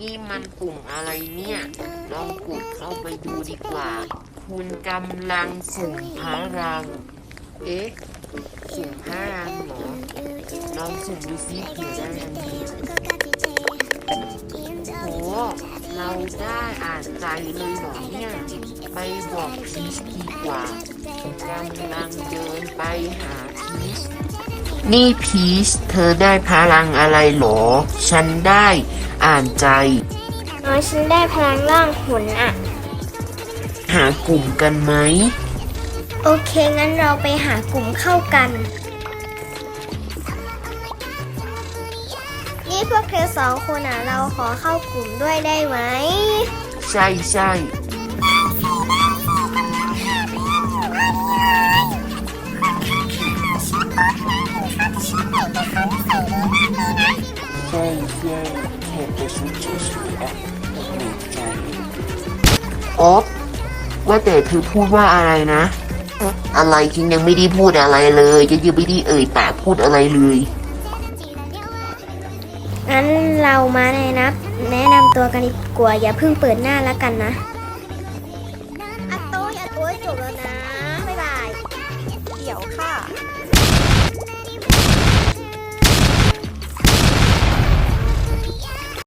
นี่มันกลุ่มอะไรเนี่ย ลองกดเข้าไปดูดีกว่า คุณกำลังสุ่มพลัง เอ๊ะ สุ่มพลังเหรอ ลองสุ่มดูซิเผื่อได้อันนี้โหเราได้อ่านใจเลยเหรอเนี่ย ไปบอกพีชดีกว่ากำลังเดินไปหาพีช นี่พีชเธอได้พลังอะไรเหรอ ฉันได้อ่านใจอ๋อฉันได้พลังร่างหุ่นอะหากลุ่มกันไหม โอเค งั้นเราไปหากลุ่มเข้ากัน นี่พวกเธอสองคนอะเราขอเข้ากลุ่มด้วยได้ไหม ใช่ใช่ ใช่ใช่แค่ไปชุดเฉยๆอะหนูใจอ๊อบว่าแต่เธอพูดว่าอะไรนะ อะไรฉันยังไม่ได้พูดอะไรเลยฉันยังไม่ได้เอ่ยปากพูดอะไรเลยงั้นเรามาแนะนำแนะนำตัวกันดีกว่าอย่าเพิ่งเปิดหน้าแล้วกันนะอาโต้ยอาโต้ยจบแล้วนะ